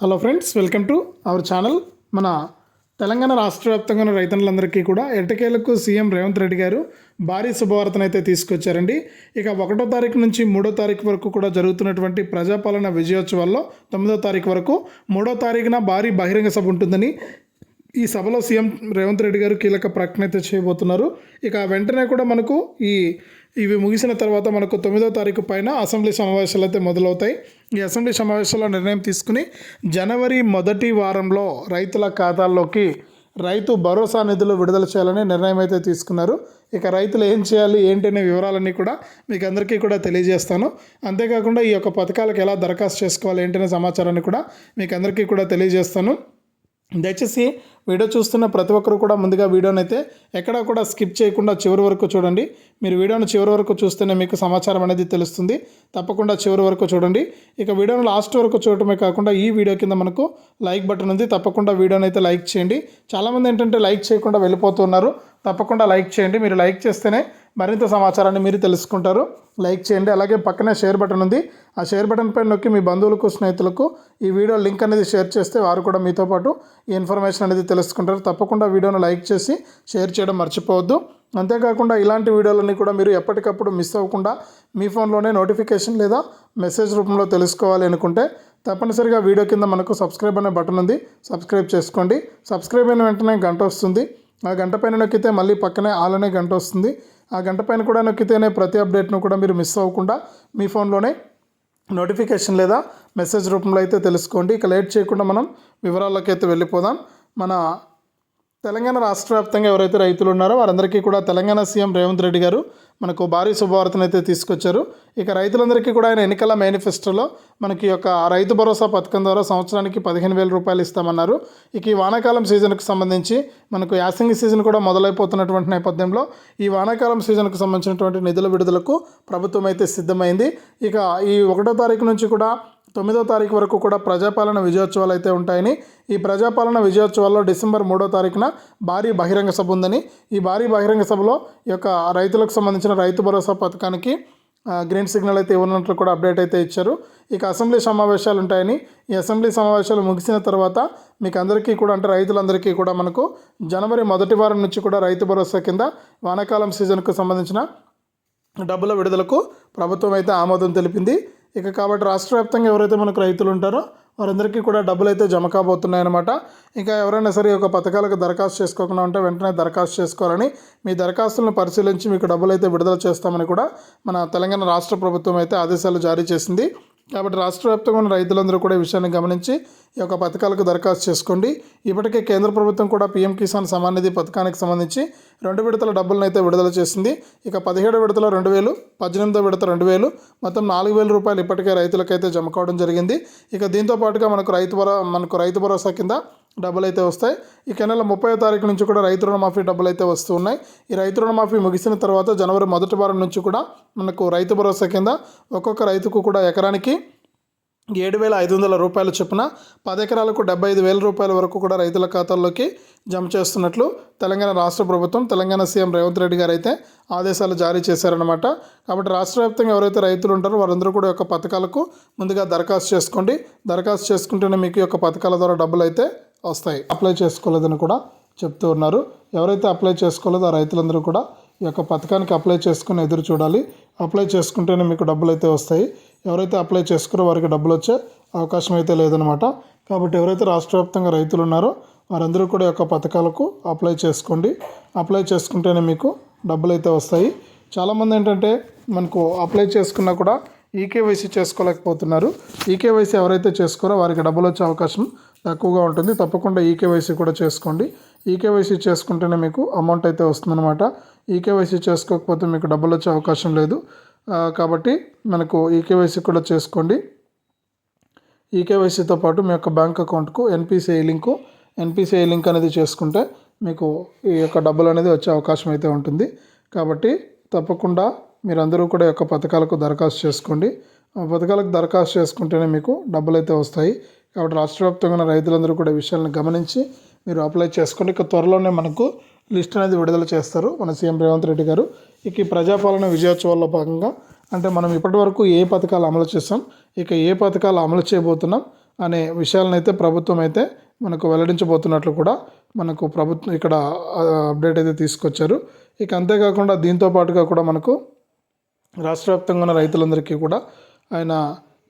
Hello friends welcome to our channel. మన తెలంగాణ రాష్ట్ర వ్యాప్తంగా ఉన్న రైతన్నులందరికీ కూడా ఎట్టకేలకు సీఎం రేవంత్ రెడ్డి గారు భారీ శుభవార్తను అయితే తీసుకొచ్చారండి. ఇక ఒకటో తారీఖు నుంచి మూడో తారీఖు వరకు కూడా జరుగుతున్నటువంటి ప్రజాపాలన విజయోత్సవాల్లో తొమ్మిదో తారీఖు వరకు మూడో తారీఖున భారీ బహిరంగ సభ ఉంటుందని ఈ సభలో సీఎం రేవంత్ రెడ్డి గారు కీలక ప్రకటన అయితే చేయబోతున్నారు. ఇక వెంటనే కూడా మనకు ఈ ఇవి ముగిసిన తర్వాత మనకు తొమ్మిదో తారీఖు పైన అసెంబ్లీ సమావేశాలు అయితే మొదలవుతాయి. ఈ అసెంబ్లీ సమావేశాల్లో నిర్ణయం తీసుకుని జనవరి మొదటి వారంలో రైతుల ఖాతాల్లోకి రైతు భరోసా నిధులు విడుదల చేయాలని నిర్ణయం అయితే తీసుకున్నారు. ఇక రైతులు ఏం చేయాలి ఏంటి అనే వివరాలన్నీ కూడా మీకు అందరికీ కూడా తెలియజేస్తాను. అంతేకాకుండా ఈ యొక్క పథకాలకు ఎలా దరఖాస్తు చేసుకోవాలి ఏంటనే సమాచారాన్ని కూడా మీకు అందరికీ కూడా తెలియజేస్తాను. దయచేసి వీడియో చూస్తున్న ప్రతి ఒక్కరు కూడా ముందుగా వీడియోని అయితే ఎక్కడా కూడా స్కిప్ చేయకుండా చివరి వరకు చూడండి. మీరు వీడియోను చివరి వరకు చూస్తేనే మీకు సమాచారం అనేది తెలుస్తుంది. తప్పకుండా చివరి వరకు చూడండి. ఇక వీడియోను లాస్ట్ వరకు చూడటమే కాకుండా ఈ వీడియో కింద మనకు లైక్ బటన్ ఉంది. తప్పకుండా వీడియోని అయితే లైక్ చేయండి. చాలామంది ఏంటంటే లైక్ చేయకుండా వెళ్ళిపోతున్నారు తప్పకుండా లైక్ చేయండి. మీరు లైక్ చేస్తేనే మరింత సమాచారాన్ని మీరు తెలుసుకుంటారు. లైక్ చేయండి. అలాగే పక్కనే షేర్ బటన్ ఉంది. ఆ షేర్ బటన్ పైన నొక్కి మీ బంధువులకు స్నేహితులకు ఈ వీడియో లింక్ అనేది షేర్ చేస్తే వారు కూడా మీతో పాటు ఈ ఇన్ఫర్మేషన్ అనేది తెలుసుకుంటారు. తప్పకుండా వీడియోను లైక్ చేసి షేర్ చేయడం మర్చిపోవద్దు. అంతేకాకుండా ఇలాంటి వీడియోలన్నీ కూడా మీరు ఎప్పటికప్పుడు మిస్ అవ్వకుండా మీ ఫోన్లోనే నోటిఫికేషన్ లేదా మెసేజ్ రూపంలో తెలుసుకోవాలి అనుకుంటే తప్పనిసరిగా వీడియో కింద మనకు సబ్స్క్రైబ్ అనే బటన్ ఉంది. సబ్స్క్రైబ్ చేసుకోండి. సబ్స్క్రైబ్ అయిన వెంటనే గంట వస్తుంది. ఆ గంట పైన నొక్కితే మళ్ళీ పక్కనే ఆలనే గంట వస్తుంది. ఆ గంట పైన కూడా నొక్కితేనే ప్రతి అప్డేట్ను కూడా మీరు మిస్ అవ్వకుండా మీ ఫోన్లోనే నోటిఫికేషన్ లేదా మెసేజ్ రూపంలో అయితే తెలుసుకోండి. ఇక లేట్ చేయకుండా మనం వివరాల్లోకి అయితే వెళ్ళిపోదాం. మన తెలంగాణ రాష్ట్ర వ్యాప్తంగా ఎవరైతే రైతులు ఉన్నారో వారందరికీ కూడా తెలంగాణ సీఎం రేవంత్ రెడ్డి గారు మనకు భారీ శుభవార్తను అయితే తీసుకొచ్చారు. ఇక రైతులందరికీ కూడా ఆయన ఎన్నికల మేనిఫెస్టోలో మనకి యొక్క రైతు భరోసా పథకం ద్వారా సంవత్సరానికి పదిహేను వేల రూపాయలు ఇస్తామన్నారు. ఇక ఈ వానాకాలం సీజన్కు సంబంధించి మనకు యాసంగి సీజన్ కూడా మొదలైపోతున్నటువంటి నేపథ్యంలో ఈ వానాకాలం సీజన్కు సంబంధించినటువంటి నిధుల విడుదలకు ప్రభుత్వం అయితే సిద్ధమైంది. ఇక ఈ ఒకటో తారీఖు నుంచి కూడా తొమ్మిదో తారీఖు వరకు కూడా ప్రజాపాలన విజయోత్సవాలు అయితే ఉంటాయని ఈ ప్రజాపాలన విజయోత్సవాల్లో డిసెంబర్ మూడో తారీఖున భారీ బహిరంగ సభ ఉందని ఈ భారీ బహిరంగ సభలో ఈ యొక్క రైతులకు సంబంధించిన రైతు భరోసా పథకానికి గ్రీన్ సిగ్నల్ అయితే ఉన్నట్లు కూడా అప్డేట్ అయితే ఇచ్చారు. ఇక అసెంబ్లీ సమావేశాలు ఉంటాయని ఈ అసెంబ్లీ సమావేశాలు ముగిసిన తర్వాత మీకు అందరికీ కూడా అంటే రైతులందరికీ కూడా మనకు జనవరి మొదటి వారం నుంచి కూడా రైతు భరోసా కింద వానాకాలం సీజన్కు సంబంధించిన డబ్బుల విడుదలకు ప్రభుత్వం అయితే ఆమోదం తెలిపింది. ఇక కాబట్టి రాష్ట్ర వ్యాప్తంగా ఎవరైతే మనకు రైతులు ఉంటారో వారందరికీ కూడా డబ్బులు అయితే జమ కాబోతున్నాయన్నమాట. ఇంకా ఎవరైనా సరే ఒక పథకాలకు దరఖాస్తు చేసుకోకుండా ఉంటే వెంటనే దరఖాస్తు చేసుకోవాలని మీ దరఖాస్తులను పరిశీలించి మీకు డబ్బులు అయితే విడుదల చేస్తామని కూడా మన తెలంగాణ రాష్ట్ర ప్రభుత్వం అయితే ఆదేశాలు జారీ చేసింది. కాబట్టి రాష్ట్ర వ్యాప్తంగా ఉన్న రైతులందరూ కూడా ఈ విషయాన్ని గమనించి ఈ యొక్క పథకాలకు దరఖాస్తు చేసుకోండి. ఇప్పటికే కేంద్ర ప్రభుత్వం కూడా పీఎం కిసాన్ సమాన్ నిధి పథకానికి సంబంధించి రెండు విడతల డబ్బులను అయితే విడుదల చేసింది. ఇక పదిహేడు విడతల రెండు వేలు పద్దెనిమిదో విడత రెండు వేలు మొత్తం నాలుగు వేల రూపాయలు ఇప్పటికే రైతులకైతే జమ కావడం జరిగింది. ఇక దీంతో పాటుగా మనకు రైతు భరో మనకు రైతు భరోసా కింద డబ్బులు అయితే వస్తాయి. ఈ నెల ముప్పై తారీఖు నుంచి కూడా రైతు రుణమాఫీ డబ్బులు అయితే వస్తూ ఉన్నాయి ఈ రైతు రుణమాఫీ ముగిసిన తర్వాత జనవరి మొదటి వారం నుంచి కూడా మనకు రైతు భరోసా కింద ఒక్కొక్క రైతుకు కూడా ఎకరానికి ఏడు వేల ఐదు వందల రూపాయల చొప్పున పది ఎకరాలకు డెబ్బై ఐదు వేల రూపాయల వరకు కూడా రైతుల ఖాతాల్లోకి జమ చేస్తున్నట్లు తెలంగాణ రాష్ట్ర ప్రభుత్వం తెలంగాణ సీఎం రేవంత్ రెడ్డి గారు అయితే ఆదేశాలు జారీ చేశారనమాట కాబట్టి రాష్ట్ర వ్యాప్తంగా ఎవరైతే రైతులు ఉంటారో వారందరూ కూడా యొక్క పథకాలకు ముందుగా దరఖాస్తు చేసుకోండి. దరఖాస్తు చేసుకుంటేనే మీకు యొక్క పథకాల ద్వారా డబ్బులు అయితే వస్తాయి. అప్లై చేసుకోలేదని కూడా చెప్తూ ఉన్నారు. ఎవరైతే అప్లై చేసుకోలేదో ఆ రైతులందరూ కూడా ఈ యొక్క పథకానికి అప్లై చేసుకుని ఎదురు చూడాలి. అప్లై చేసుకుంటేనే మీకు డబ్బులు అయితే వస్తాయి. ఎవరైతే అప్లై చేసుకురో వారికి డబ్బులు వచ్చే అవకాశం అయితే లేదనమాట కాబట్టి ఎవరైతే రాష్ట్ర వ్యాప్తంగా రైతులు ఉన్నారో వారందరూ కూడా యొక్క పథకాలకు అప్లై చేసుకోండి. అప్లై చేసుకుంటేనే మీకు డబ్బులు అయితే వస్తాయి. చాలామంది ఏంటంటే మనకు అప్లై చేసుకున్నా కూడా ఈకేవైసీ చేసుకోలేకపోతున్నారు. ఈకేవైసీ ఎవరైతే చేసుకోరో వారికి డబ్బులు వచ్చే అవకాశం తక్కువగా ఉంటుంది. తప్పకుండా ఈకేవైసీ కూడా చేసుకోండి. ఈకేవైసీ చేసుకుంటేనే మీకు అమౌంట్ అయితే వస్తుందన్నమాట. ఈకేవైసీ చేసుకోకపోతే మీకు డబ్బులు వచ్చే అవకాశం లేదు. కాబట్టి మనకు ఈకేవైసీ కూడా చేసుకోండి. ఈకేవైసీతో పాటు మీ యొక్క బ్యాంక్ అకౌంట్కు ఎన్పిసిఐ లింకు ఎన్పిసిఐ లింక్ అనేది చేసుకుంటే మీకు ఈ యొక్క డబ్బులు అనేది వచ్చే అవకాశం అయితే ఉంటుంది. కాబట్టి తప్పకుండా మీరందరూ కూడా యొక్క పథకాలకు దరఖాస్తు చేసుకోండి. ఆ పథకాలకు దరఖాస్తు చేసుకుంటేనే మీకు డబ్బులు అయితే వస్తాయి. కాబట్టి రాష్ట్ర వ్యాప్తంగా ఉన్న రైతులందరూ కూడా విషయాలను గమనించి మీరు అప్లై చేసుకోండి. ఇక త్వరలోనే మనకు లిస్ట్ అనేది విడుదల చేస్తారు మన సీఎం రేవంత్ రెడ్డి గారు. ఇక ఈ ప్రజాపాలన విజయోత్సవాల్లో భాగంగా అంటే మనం ఇప్పటివరకు ఏ పథకాలు అమలు చేస్తాం ఇక ఏ పథకాలు అమలు చేయబోతున్నాం అనే విషయాలను అయితే ప్రభుత్వం అయితే మనకు వెల్లడించబోతున్నట్లు కూడా మనకు ప్రభుత్వం ఇక్కడ అప్డేట్ అయితే తీసుకొచ్చారు. ఇక అంతేకాకుండా దీంతో పాటుగా కూడా మనకు రాష్ట్ర వ్యాప్తంగా ఉన్న రైతులందరికీ కూడా ఆయన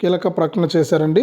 కీలక ప్రకటన చేశారండి.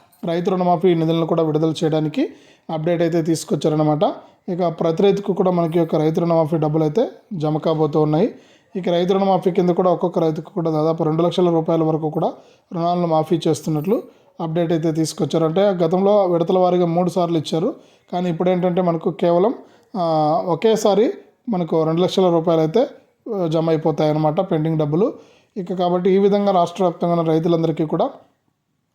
రైతు రుణమాఫీ నిధులను కూడా విడుదల చేయడానికి అప్డేట్ అయితే తీసుకొచ్చారనమాట ఇక ప్రతి రైతుకు కూడా మనకి యొక్క రైతు రుణమాఫీ డబ్బులు అయితే జమ కాబోతూ ఉన్నాయి. ఇక రైతు రుణమాఫీ కింద కూడా ఒక్కొక్క రైతుకు కూడా దాదాపు రెండు లక్షల రూపాయల వరకు కూడా రుణాలను మాఫీ చేస్తున్నట్లు అప్డేట్ అయితే తీసుకొచ్చారు. అంటే గతంలో విడతల వారీగా మూడు సార్లు ఇచ్చారు. కానీ ఇప్పుడు ఏంటంటే మనకు కేవలం ఒకేసారి మనకు రెండు లక్షల రూపాయలు అయితే జమ అయిపోతాయి అన్నమాట పెండింగ్ డబ్బులు. ఇక కాబట్టి ఈ విధంగా రాష్ట్ర వ్యాప్తంగా ఉన్న రైతులందరికీ కూడా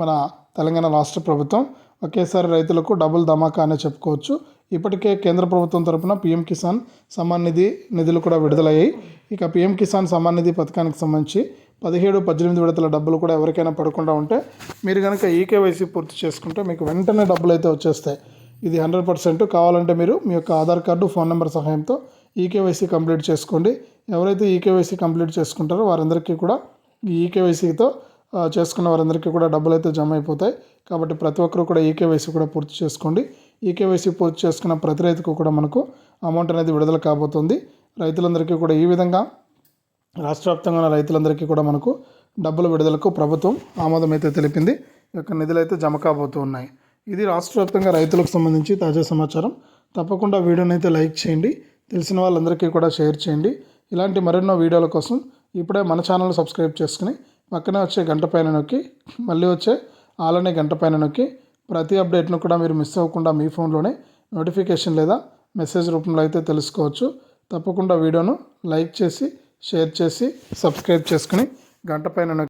మన తెలంగాణ రాష్ట్ర ప్రభుత్వం ఒకేసారి రైతులకు డబుల్ ధమాకా అనే చెప్పుకోవచ్చు. ఇప్పటికే కేంద్ర ప్రభుత్వం తరపున పీఎం కిసాన్ సమ్మాన్ నిధి నిధులు కూడా విడుదలయ్యాయి. ఇక పీఎం కిసాన్ సమ్మాన్ నిధి పథకానికి సంబంధించి పదిహేడు పద్దెనిమిది విడతల డబ్బులు కూడా ఎవరికైనా పడకుండా ఉంటే మీరు కనుక ఈకేవైసీ పూర్తి చేసుకుంటే మీకు వెంటనే డబ్బులు అయితే వచ్చేస్తాయి. ఇది హండ్రెడ్ పర్సెంట్. కావాలంటే మీరు మీ యొక్క ఆధార్ కార్డు ఫోన్ నెంబర్ సహాయంతో ఈకేవైసీ కంప్లీట్ చేసుకోండి. ఎవరైతే ఈకేవైసీ కంప్లీట్ చేసుకుంటారో వారందరికీ కూడా ఈ ఈకేవైసీతో చేసుకున్న వారందరికీ కూడా డబ్బులు అయితే జమ అయిపోతాయి కాబట్టి ప్రతి ఒక్కరు కూడా ఈకేవైసీ కూడా పూర్తి చేసుకోండి. ఈకేవైసీ పూర్తి చేసుకున్న ప్రతి రైతుకు కూడా మనకు అమౌంట్ అనేది విడుదల కాబోతుంది. రైతులందరికీ కూడా ఈ విధంగా రాష్ట్ర వ్యాప్తంగా ఉన్న రైతులందరికీ కూడా మనకు డబ్బుల విడుదలకు ప్రభుత్వం ఆమోదం అయితే తెలిపింది. ఈ యొక్క నిధులు అయితే జమ కాబోతూ ఉన్నాయి. ఇది రాష్ట్ర వ్యాప్తంగా రైతులకు సంబంధించి తాజా సమాచారం. తప్పకుండా వీడియోని అయితే లైక్ చేయండి. తెలిసిన వాళ్ళందరికీ కూడా షేర్ చేయండి. ఇలాంటి మరెన్నో వీడియోల కోసం ఇప్పుడే మన ఛానల్ సబ్స్క్రైబ్ చేసుకుని పక్కనే వచ్చే గంట పైన నొక్కి మళ్ళీ వచ్చే ఆలనే గంట పైన నొక్కి ప్రతి అప్డేట్ను కూడా మీరు మిస్ అవ్వకుండా మీ ఫోన్లోనే నోటిఫికేషన్ లేదా మెసేజ్ రూపంలో అయితే తెలుసుకోవచ్చు. తప్పకుండా వీడియోను లైక్ చేసి షేర్ చేసి సబ్స్క్రైబ్ చేసుకుని గంట పైన నొక్కి.